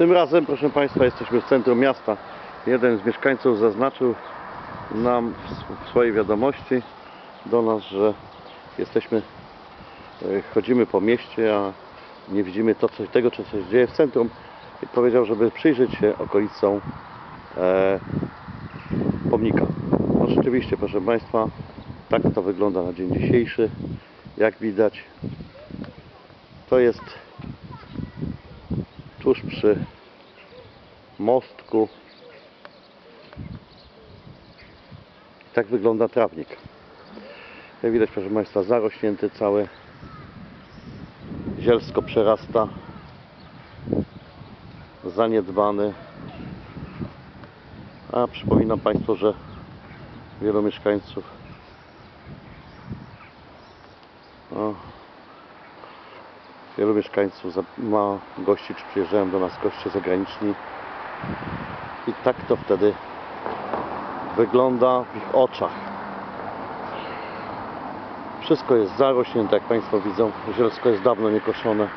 Tym razem, proszę Państwa, jesteśmy w centrum miasta. Jeden z mieszkańców zaznaczył nam w sw- w swojej wiadomości do nas, że jesteśmy, e, chodzimy po mieście, a nie widzimy to, co, tego, co się dzieje w centrum. I powiedział, żeby przyjrzeć się okolicom e, pomnika. No rzeczywiście, proszę Państwa, tak to wygląda na dzień dzisiejszy. Jak widać, to jest tuż przy mostku. Tak wygląda trawnik. Jak widać, proszę Państwa, zarośnięty cały. Zielsko przerasta. Zaniedbany. A przypominam Państwu, że wielu mieszkańców wielu mieszkańców ma gości, czy przyjeżdżają do nas goście zagraniczni i tak to wtedy wygląda w ich oczach. Wszystko jest zarośnięte, jak Państwo widzą. Zielsko jest dawno niekoszone.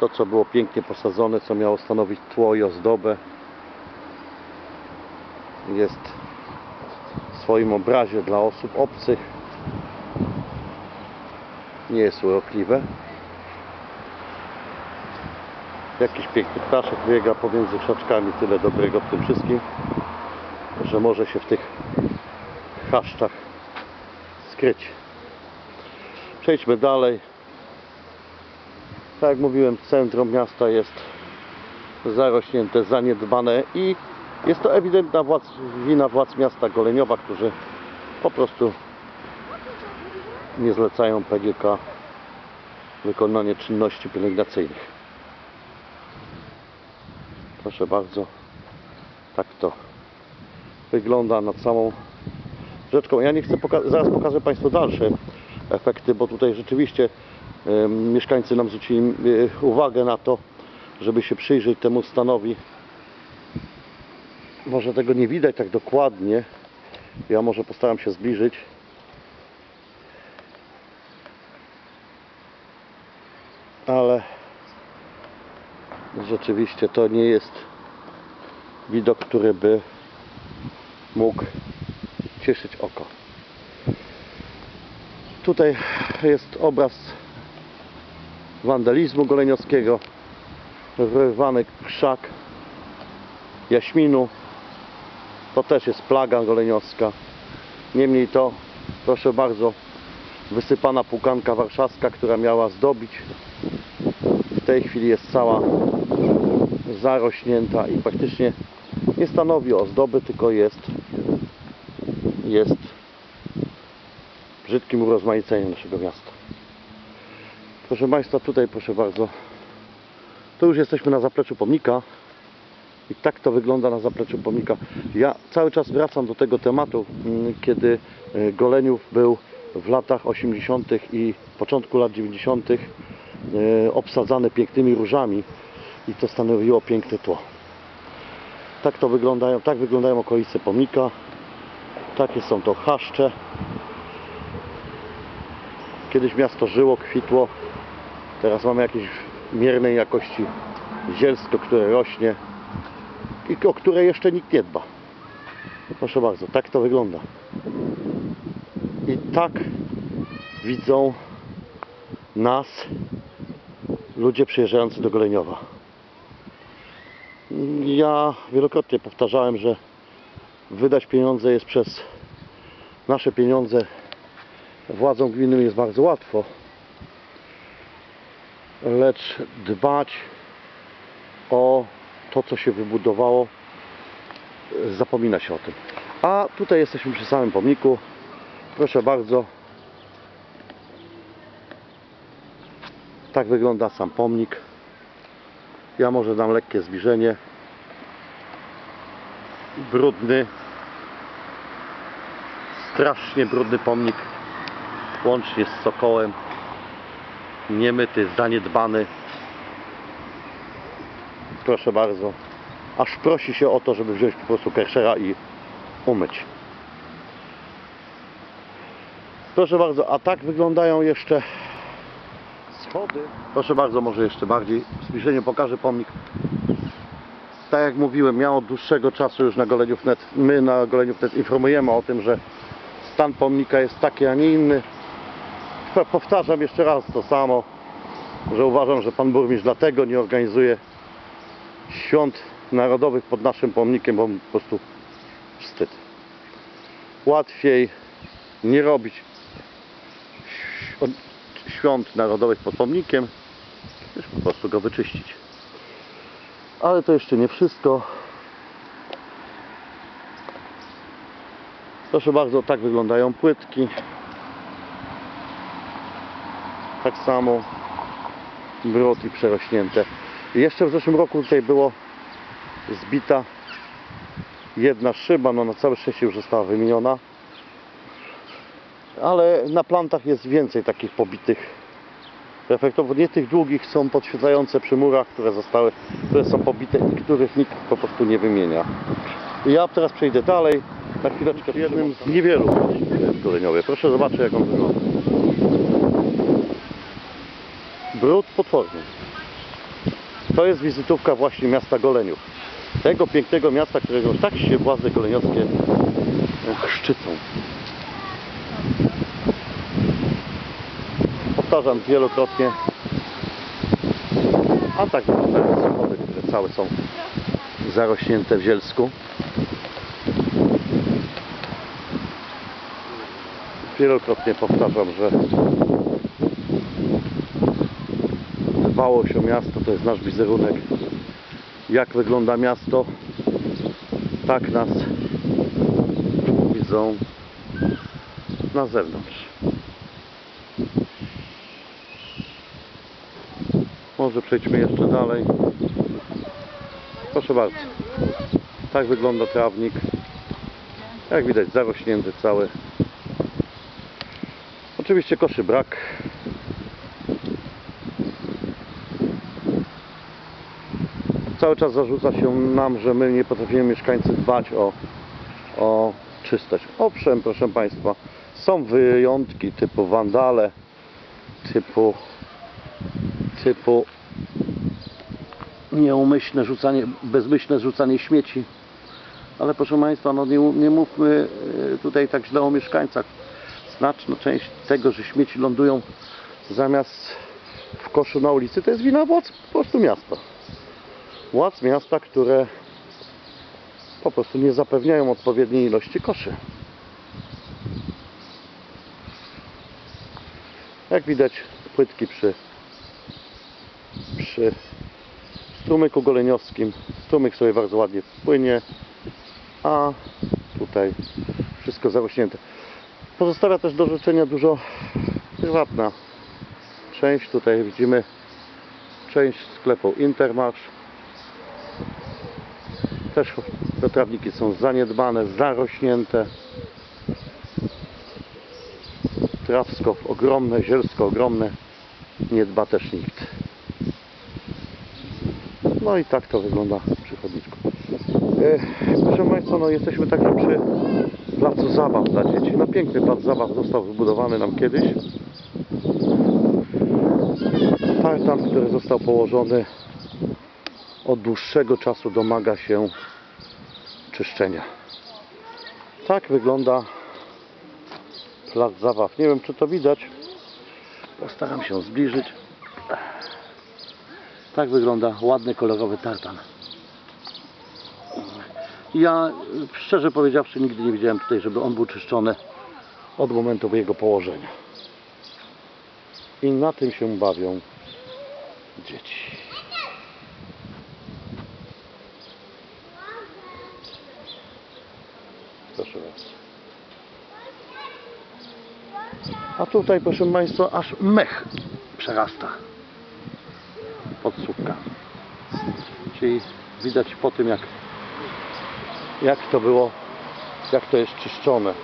To, co było pięknie posadzone, co miało stanowić tło i ozdobę, jest w swoim obrazie dla osób obcych. Nie jest urokliwe. Jakiś piękny ptaszek biega pomiędzy krzaczkami. Tyle dobrego w tym wszystkim, że może się w tych chaszczach skryć. Przejdźmy dalej. Tak jak mówiłem, centrum miasta jest zarośnięte, zaniedbane i jest to ewidentna władz, wina władz miasta Goleniowa, którzy po prostu nie zlecają PGK wykonanie czynności pielęgnacyjnych. Proszę bardzo, tak to wygląda nad samą rzeczką. Ja nie chcę, poka- zaraz pokażę Państwu dalsze efekty, bo tutaj rzeczywiście em, mieszkańcy nam zwrócili e, uwagę na to, żeby się przyjrzeć temu stanowi. Może tego nie widać tak dokładnie. Ja może postaram się zbliżyć. Ale rzeczywiście to nie jest widok, który by mógł cieszyć oko. Tutaj jest obraz wandalizmu goleniowskiego, wyrwany krzak jaśminu. To też jest plaga goleniowska. Niemniej to, proszę bardzo, wysypana pukanka warszawska, która miała zdobić. Tej chwili jest cała zarośnięta i praktycznie nie stanowi ozdoby, tylko jest jest brzydkim urozmaiceniem naszego miasta. Proszę Państwa, tutaj proszę bardzo, to już jesteśmy na zapleczu pomnika i tak to wygląda na zapleczu pomnika. Ja cały czas wracam do tego tematu, mm, kiedy e, Goleniów był w latach 80. i początku lat 90. e, obsadzany pięknymi różami i to stanowiło piękne tło. Tak to wyglądają, tak wyglądają okolice pomnika. Takie są to chaszcze. Kiedyś miasto żyło, kwitło. Teraz mamy jakieś miernej jakości zielsko, które rośnie i o które jeszcze nikt nie dba. Proszę bardzo, tak to wygląda. I tak widzą nas ludzie przyjeżdżający do Goleniowa. Ja wielokrotnie powtarzałem, że wydać pieniądze jest przez nasze pieniądze władzom gminnym jest bardzo łatwo lecz dbać o to co się wybudowało zapomina się o tym. A tutaj jesteśmy przy samym pomniku. Proszę bardzo tak wygląda sam pomnik. Ja może dam lekkie zbliżenie. Brudny. Strasznie brudny pomnik. Łącznie z sokołem. Niemyty, zaniedbany. Proszę bardzo. Aż prosi się o to, żeby wziąć po prostu kerszera i umyć. Proszę bardzo, a tak wyglądają jeszcze Proszę bardzo, może jeszcze bardziej w zbliżeniu pokażę pomnik. Tak jak mówiłem, ja od dłuższego czasu już na Goleniów.net, my na Goleniów.net informujemy o tym, że stan pomnika jest taki, a nie inny. Powtarzam jeszcze raz to samo, że uważam, że pan burmistrz dlatego nie organizuje świąt narodowych pod naszym pomnikiem, bo po prostu wstyd. Łatwiej nie robić świąt- narodowych pod pomnikiem, niż po prostu go wyczyścić. Ale to jeszcze nie wszystko. Proszę bardzo, tak wyglądają płytki. Tak samo brud i przerośnięte. Jeszcze w zeszłym roku tutaj było zbita jedna szyba, no na całe szczęście już została wymieniona. Ale na plantach jest więcej takich pobitych efektów. Nie tych długich są podświetlające przy murach, które zostały, które są pobite i których nikt po prostu nie wymienia. Ja teraz przejdę dalej. Na chwileczkę jednym z niewielu goleniowie. Proszę zobaczyć jak on wygląda. Brud potworny. To jest wizytówka właśnie miasta Goleniów. Tego pięknego miasta, którego tak się władze goleniowskie e, szczycą. Powtarzam wielokrotnie. A tak wyglądają schody, które całe są zarośnięte w zielsku. Wielokrotnie powtarzam, że dbałość o miasto to jest nasz wizerunek. Jak wygląda miasto, tak nas widzą na zewnątrz. Może przejdźmy jeszcze dalej. Proszę bardzo. Tak wygląda trawnik. Jak widać zarośnięty cały. Oczywiście koszy brak. Cały czas zarzuca się nam, że my nie potrafimy mieszkańcy dbać o, o czystość. Owszem, proszę Państwa, są wyjątki typu wandale, typu typu nieumyślne rzucanie, bezmyślne rzucanie śmieci. Ale proszę Państwa, no nie, nie mówmy e, tutaj tak źle o mieszkańcach. Znaczna część tego, że śmieci lądują zamiast w koszu na ulicy, to jest wina władz po prostu miasta. Władz miasta, które po prostu nie zapewniają odpowiedniej ilości koszy. Jak widać, płytki przy przy strumyku goleniowskim. Strumyk sobie bardzo ładnie płynie, a tutaj wszystko zarośnięte. Pozostawia też do życzenia dużo prywatna część. Tutaj widzimy część sklepu Intermarsz. Też te trawniki są zaniedbane, zarośnięte. Trawsko ogromne, zielsko ogromne. Nie dba też nikt. No i tak to wygląda przy chodniczku. E, proszę Państwa, no jesteśmy także przy placu zabaw dla dzieci. No piękny plac zabaw został wybudowany nam kiedyś. Tartan, który został położony od dłuższego czasu domaga się czyszczenia. Tak wygląda plac zabaw. Nie wiem czy to widać. Postaram się zbliżyć. Tak wygląda ładny, kolorowy tartan. Ja szczerze powiedziawszy nigdy nie widziałem tutaj, żeby on był czyszczony od momentu jego położenia. I na tym się bawią dzieci. Proszę bardzo. A tutaj, proszę Państwa, aż mech przerasta pod słupkami. Czyli widać po tym, jak, jak to było, jak to jest czyszczone.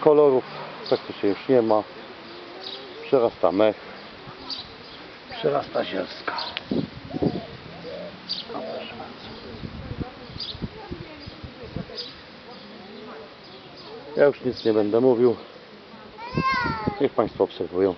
Kolorów praktycznie już nie ma. Przerasta mech. Przerasta zielska. O, proszę bardzo. Ja już nic nie będę mówił. Niech Państwo obserwują.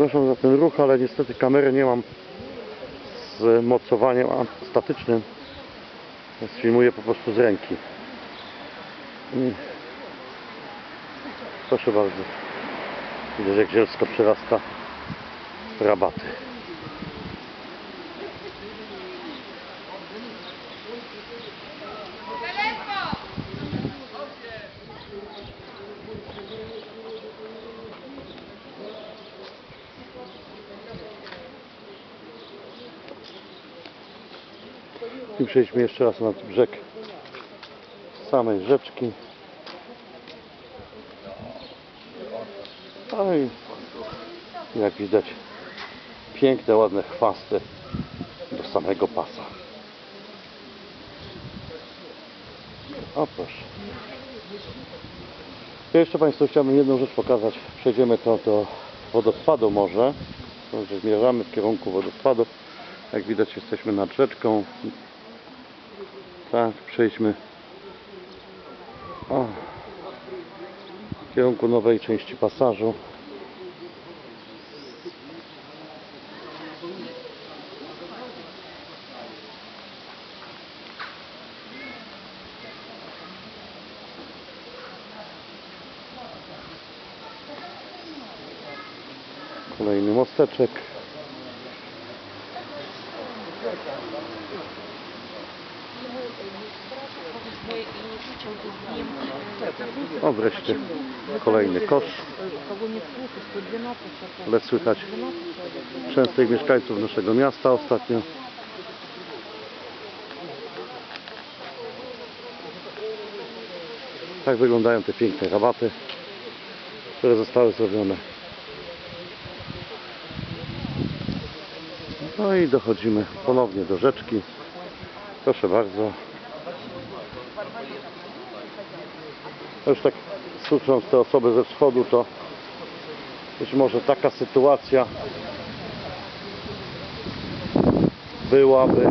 Przepraszam za ten ruch, ale niestety kamery nie mam z mocowaniem statycznym. Więc filmuję po prostu z ręki. Proszę bardzo. Widać jak zielsko przerasta rabaty. I przejdźmy jeszcze raz na brzeg samej rzeczki. No i jak widać piękne, ładne chwasty do samego pasa. O proszę. Ja jeszcze Państwu chciałbym jedną rzecz pokazać. Przejdziemy to do wodospadu może. Zmierzamy w kierunku wodospadu. Jak widać jesteśmy nad rzeczką. Tak, przejdźmy o, w kierunku nowej części pasażu. Kolejny mosteczek. Kolejny kosz. Ale słychać częstych mieszkańców naszego miasta ostatnio. Tak wyglądają te piękne rabaty, które zostały zrobione. No i dochodzimy ponownie do rzeczki. Proszę bardzo. Już tak słysząc te osoby ze wschodu, to być może taka sytuacja byłaby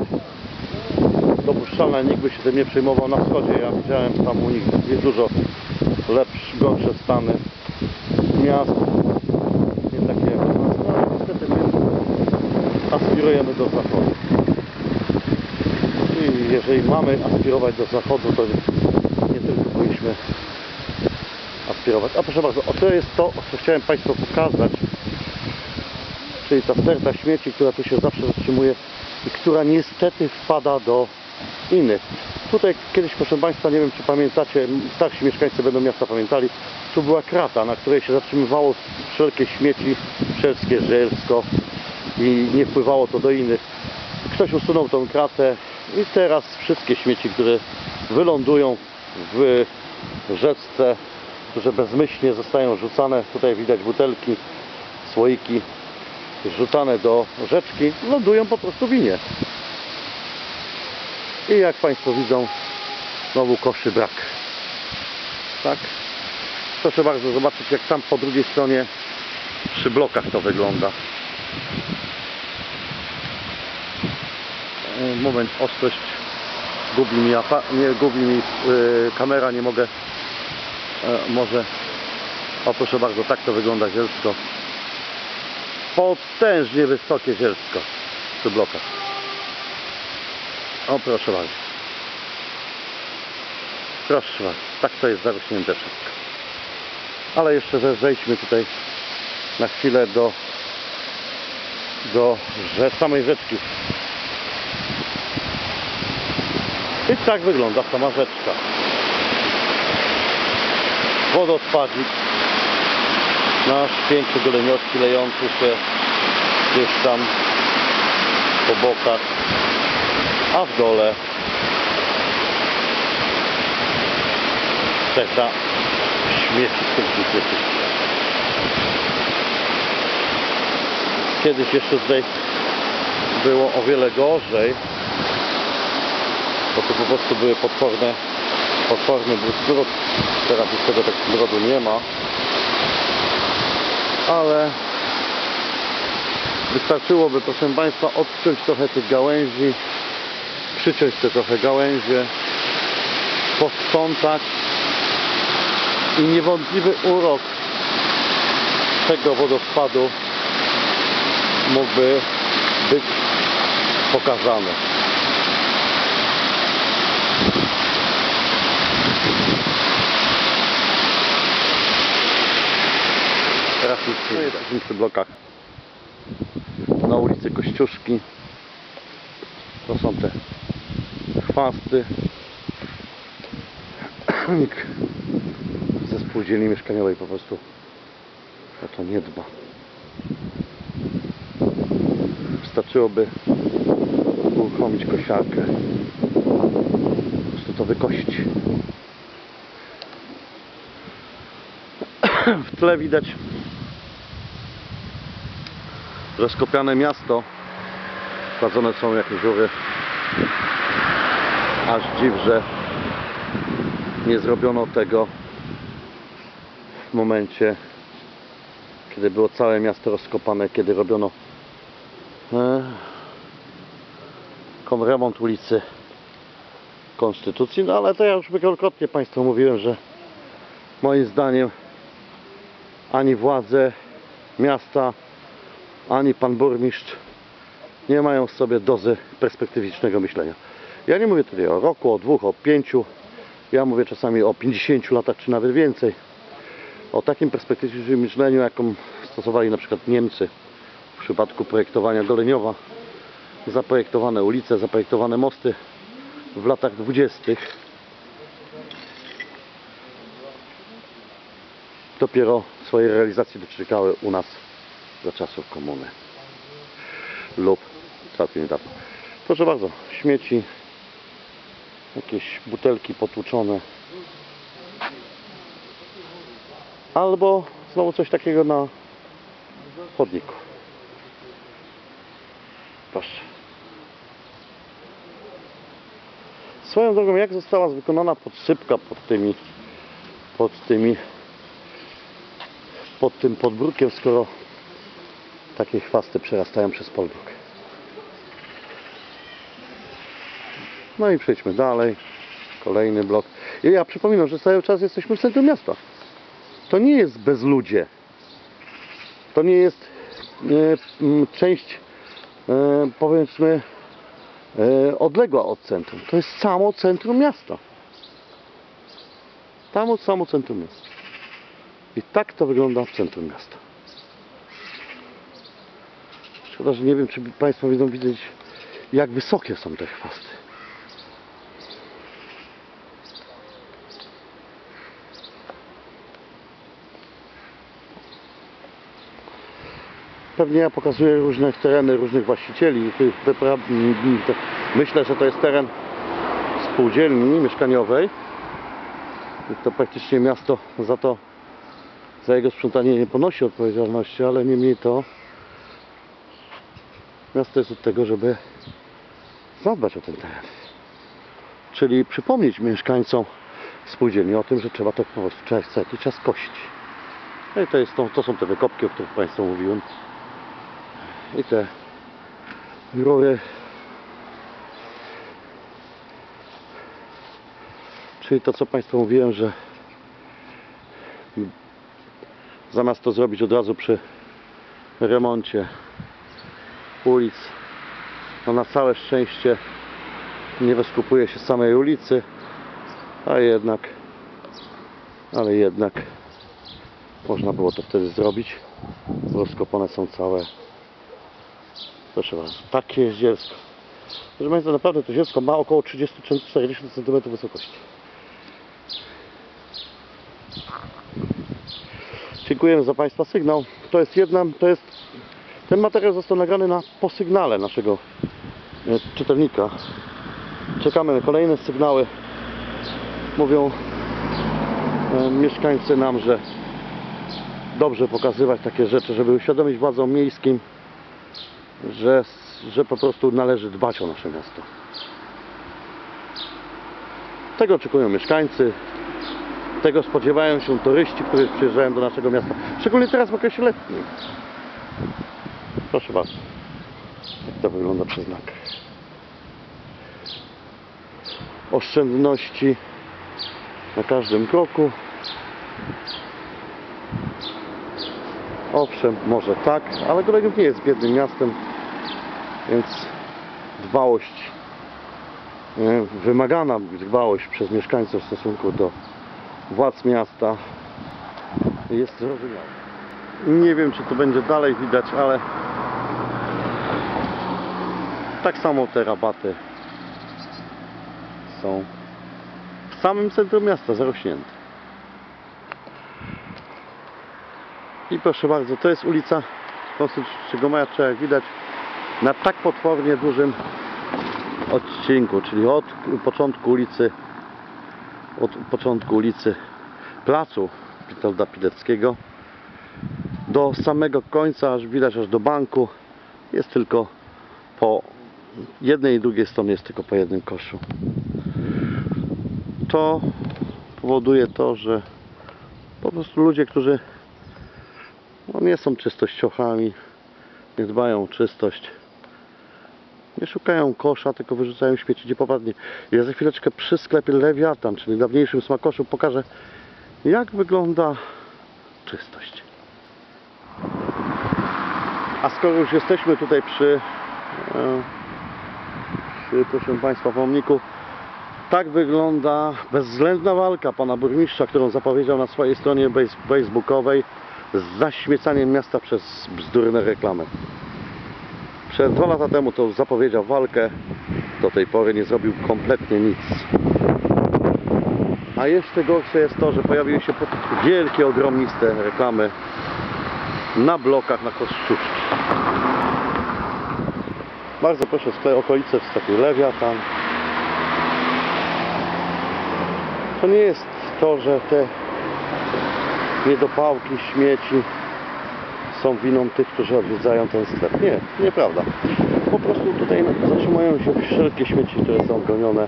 dopuszczalna, nikt by się tym nie przejmował na wschodzie. Ja widziałem tam u nich jest dużo lepsze, gorsze stany miast, nie takie jak nas. No, ale niestety my aspirujemy do zachodu. I jeżeli mamy aspirować do zachodu, to nie tylko powinniśmy aspirować. A proszę bardzo, to jest to, co chciałem Państwu pokazać. Czyli ta sterta śmieci, która tu się zawsze zatrzymuje i która niestety wpada do innych. Tutaj kiedyś, proszę Państwa, nie wiem czy pamiętacie, starsi mieszkańcy będą miasta pamiętali, tu była krata, na której się zatrzymywało wszelkie śmieci, wszelkie żelsko i nie wpływało to do innych. Ktoś usunął tą kratę i teraz wszystkie śmieci, które wylądują w rzeczce, które bezmyślnie zostają rzucane, tutaj widać butelki, słoiki, rzucane do rzeczki, lądują po prostu winie. I jak Państwo widzą, znowu koszy brak. Tak? Proszę bardzo zobaczyć, jak tam po drugiej stronie przy blokach to wygląda. E, Moment, ostrość gubi mi, apa- nie gubi mi yy, kamera, nie mogę e, może o proszę bardzo, tak to wygląda zielsko. Potężnie wysokie zielsko przy blokach. O proszę bardzo. Proszę bardzo, tak to jest zarośnięte wszystko. Ale jeszcze ze- zejdźmy tutaj na chwilę do do że, samej rzeczki. I tak wygląda sama rzeczka wodospadzik nasz piękny goleniowski lejący się gdzieś tam po bokach a w dole czeka śmieci z Kiedyś jeszcze tutaj było o wiele gorzej, bo to po prostu były potworne, potworny smród. Teraz już tego tak smrodu nie ma. Ale wystarczyłoby, proszę Państwa, odciąć trochę tych gałęzi, przyciąć te trochę gałęzie, posprzątać i niewątpliwy urok tego wodospadu mógłby być pokazany. Widać. Jesteśmy przy blokach na ulicy Kościuszki. To są te chwasty. Nikt ze spółdzielni mieszkaniowej po prostu o to nie dba. Wystarczyłoby uruchomić kosiarkę. Po prostu to wykosić. W tle widać rozkopiane miasto. Wsadzone są jakieś rury. Aż dziw, że nie zrobiono tego w momencie, kiedy było całe miasto rozkopane, kiedy robiono e, remont ulicy Konstytucji. No ale to ja już wielokrotnie Państwu mówiłem, że moim zdaniem ani władze miasta, ani pan burmistrz nie mają w sobie dozy perspektywicznego myślenia. Ja nie mówię tutaj o roku, o dwóch, o pięciu. Ja mówię czasami o 50 latach, czy nawet więcej. O takim perspektywicznym myśleniu, jaką stosowali na przykład Niemcy w przypadku projektowania Goleniowa. Zaprojektowane ulice, zaprojektowane mosty w latach dwudziestych. Dopiero swojej realizacji doczekały u nas za czasów komuny lub całkiem niedawno. Proszę bardzo, śmieci, jakieś butelki potłuczone. Albo znowu coś takiego na chodniku. Proszę. Swoją drogą, jak została wykonana podsypka pod tymi, pod tymi, pod tym podbródkiem, skoro takie chwasty przerastają przez podbróg. No i przejdźmy dalej. Kolejny blok. I ja przypominam, że cały czas jesteśmy w centrum miasta. To nie jest bezludzie. To nie jest e, część, e, powiedzmy, e, odległa od centrum. To jest samo centrum miasta. Tam od samo centrum miasta. I tak to wygląda w centrum miasta. Szkoda, nie wiem, czy Państwo będą widzieć, jak wysokie są te chwasty. Pewnie ja pokazuję różne tereny różnych właścicieli. Myślę, że to jest teren spółdzielni mieszkaniowej. To praktycznie miasto za to, za jego sprzątanie nie ponosi odpowiedzialności, ale niemniej to miasto jest od tego, żeby zadbać o ten teren. Czyli przypomnieć mieszkańcom spółdzielni o tym, że trzeba to po prostu trzeba co jakiś czas kosić. No i to, jest, to, to są te wykopki, o których Państwu mówiłem. I te rury. Czyli to, co Państwu mówiłem, że zamiast to zrobić od razu przy remoncie ulic, no na całe szczęście nie wyskupuje się samej ulicy, a jednak, ale jednak można było to wtedy zrobić, rozkopane są całe proszę bardzo, takie jest zielsko proszę Państwa, naprawdę to zielsko ma około 30-40 cm wysokości. Dziękujemy za Państwa sygnał. To jest jedna, to jest ten materiał został nagrany na posygnale naszego e, czytelnika Czekamy na kolejne sygnały. Mówią e, mieszkańcy nam, że dobrze pokazywać takie rzeczy, żeby uświadomić władzom miejskim, że, że po prostu należy dbać o nasze miasto. Tego oczekują mieszkańcy, tego spodziewają się turyści, którzy przyjeżdżają do naszego miasta, szczególnie teraz w okresie letnim. Proszę bardzo, jak to wygląda przez znak. Oszczędności na każdym kroku. Owszem, może tak, ale Goleniów nie jest biednym miastem, więc dbałość, e, wymagana dbałość przez mieszkańców w stosunku do władz miasta jest zrozumiała. Nie wiem, czy to będzie dalej widać, ale tak samo te rabaty są w samym centrum miasta zarośnięte. I proszę bardzo, to jest ulica Konstytucyjnego Maja, jak widać, na tak potwornie dużym odcinku, czyli od początku ulicy od początku ulicy placu Witolda Pileckiego do samego końca, aż widać aż do banku jest tylko po jednej i drugiej stronie jest tylko po jednym koszu to powoduje to, że po prostu ludzie, którzy no, nie są czystościochami, nie dbają o czystość, nie szukają kosza, tylko wyrzucają śmieci gdzie popadnie. Ja za chwileczkę przy sklepie Lewiatan, czyli dawniejszym smakoszu, pokażę jak wygląda czystość. A skoro już jesteśmy tutaj przy, e, przy proszę Państwa, pomniku, tak wygląda bezwzględna walka pana burmistrza, którą zapowiedział na swojej stronie facebookowej z zaśmiecaniem miasta przez bzdurne reklamy. Przed dwa lata temu to zapowiedział walkę, do tej pory nie zrobił kompletnie nic. A jeszcze gorsze jest to, że pojawiły się wielkie, ogromniste reklamy na blokach na Kostrzuszki. Bardzo proszę, skle- okolice w sklepie Lewiatan. To nie jest to, że te niedopałki, śmieci są winą tych, którzy odwiedzają ten sklep. Nie, nieprawda. Po prostu tutaj zatrzymują się wszelkie śmieci, które są gonione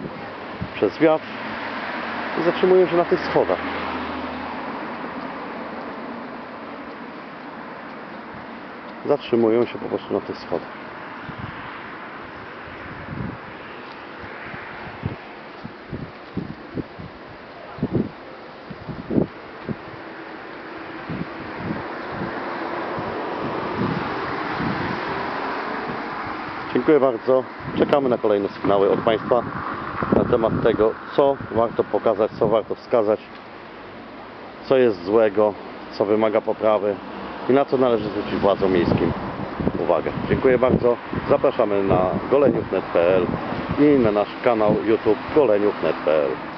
przez wiatr i zatrzymują się na tych schodach. Zatrzymują się po prostu na tych schodach. Dziękuję bardzo. Czekamy na kolejne sygnały od Państwa na temat tego, co warto pokazać, co warto wskazać, co jest złego, co wymaga poprawy i na co należy zwrócić władzom miejskim uwagę. Dziękuję bardzo. Zapraszamy na goleniów.net.pl i na nasz kanał YouTube goleniów.net.pl